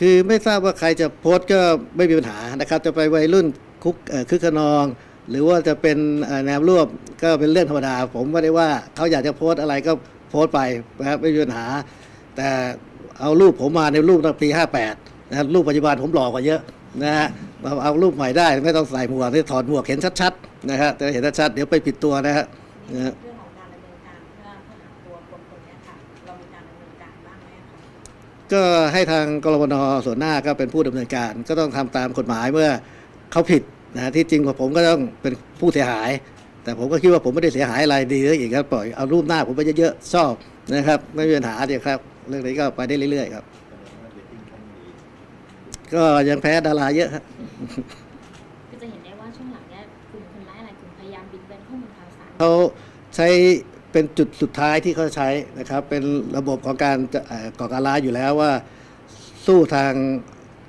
คือไม่ทราบว่าใครจะโพสต์ก็ไม่มีปัญหานะครับ จะไปวัยรุ่นคุกคึกขนอง หรือว่าจะเป็นแนวร่วมก็เป็นเรื่องธรรมดา ผมไม่ได้ว่าเขาอยากจะโพสต์อะไรก็โพสต์ไปนะครับไม่มีปัญหา แต่เอารูปผมมาในรูปตั้งปี 58นะครับรูปปัจจุบันผมหล่อกว่าเยอะนะฮะมเอารูปใหม่ได้ไม่ต้องใส่หมวกนี่ถอดหมวกเห็นชัดๆนะฮะจะเห็นชัดๆเดี๋ยวไปผิดตัวนะฮะ ก็ให้ทางกรมนส่วนหน้าก็เป็นผู้ดำเนินการ ก็ต้องทำตามกฎหมายเมื่อเขาผิดนะที่จริงผมก็ต้องเป็นผู้เสียหาย แต่ผมก็คิดว่าผมไม่ได้เสียหายอะไรดีเลยอีกครับปล่อยเอารูปหน้าผมไปเยอะๆชอบนะครับ ไม่มีปัญหาเดียวครับ เรื่องนี้ก็ไปได้เรื่อยๆครับ ก็ยังแพ้ดาราเยอะครับคือจะเห็นได้ว่าช่วงหลังเนี่ยกลุ่มคนร้ายหลายกลุ่มพยายามบิดเบือนข้อมูลข่าวสารเขาใช้ เป็นจุดสุดท้ายที่เขาใช้นะครับ เป็นระบบของการก่อการร้ายอยู่แล้วว่า สู้ทาง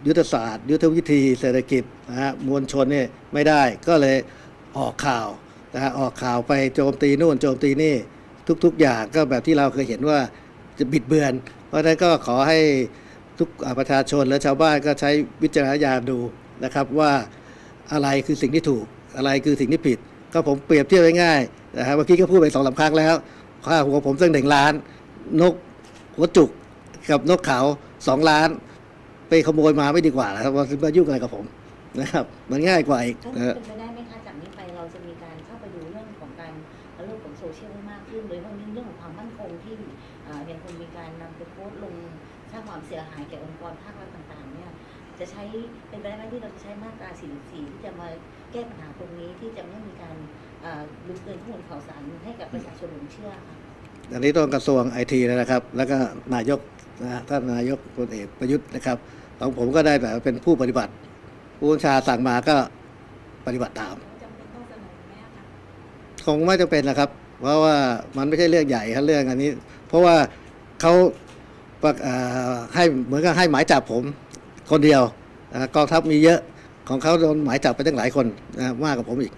ยุทธศาสตร์ ยุทธวิธีเศรษฐกิจนะฮะมวลชนเนี่ยไม่ได้ก็เลยออกข่าวนะฮะออกข่าวไปโจมตีนู่นโจมตีนี่ทุกๆ อย่างก็แบบที่เราเคยเห็นว่าจะบิดเบือน เพราะฉะนั้นก็ขอให้ทุกประชาชนและชาวบ้านก็ใช้วิจารณญาณดูนะครับว่าอะไรคือสิ่งที่ถูกอะไรคือสิ่งที่ผิด ก็ผมเปรียบเทียบง่ายๆ นะครับเมื่อกี้ก็พูดไปสองสาครั้งแล้วค่าหัวผมตั้งหนึ่งล้าน นกหัวจุกกับนกเขาสองล้าน ไปขโมยมาไม่ดีกว่านะครับว่ามายุ่งอะไรกับผมนะครับ มันง่ายกว่าอีกถ้านะฮะเป็นไปได้ไหมคะจากนี้ไปเราจะมีการเข้าไปดูเรื่องของการเรื่องของโซเชียลมากขึ้นโดยเฉพาะเรื่องของความมั่นคงที่ยังคงมีการนำไปโพสต์ลงสร้างความเสียหายแก่องค์กรภาครัฐต่างๆเนี่ย จะใช้เป็นไปได้ไหมที่เราจะใช้มาตรา44ที่จะมาแก้ปัญหาตรงนี้ที่จะไม่มีการอ่าลืมเตือนข้อมูลข่าวสารให้กับประชาชนหลงเชื่อค่ะอันนี้ต้องกระทรวงไอทีนะครับ แล้วก็นายกนะฮะท่านนายกพลเอกประยุทธ์นะครับของผมก็ได้แบบเป็นผู้ปฏิบัติ ผู้บัญชาสั่งมาก็ปฏิบัติตามจำเป็นต้องเสนอไหมอะคะคงไม่จำเป็นนะครับ เพราะว่ามันไม่ใช่เรื่องใหญ่ครับเรื่องอันนี้ เพราะว่าเขาประเอ่อให้เหมือนกับให้หมายจับผม คนเดียวกองทัพมีเยอะของเขาโดนหมายจับไปตั้งหลายคนมากกว่าผมอีก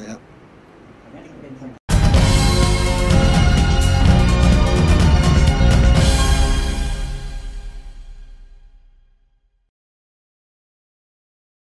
นะครับ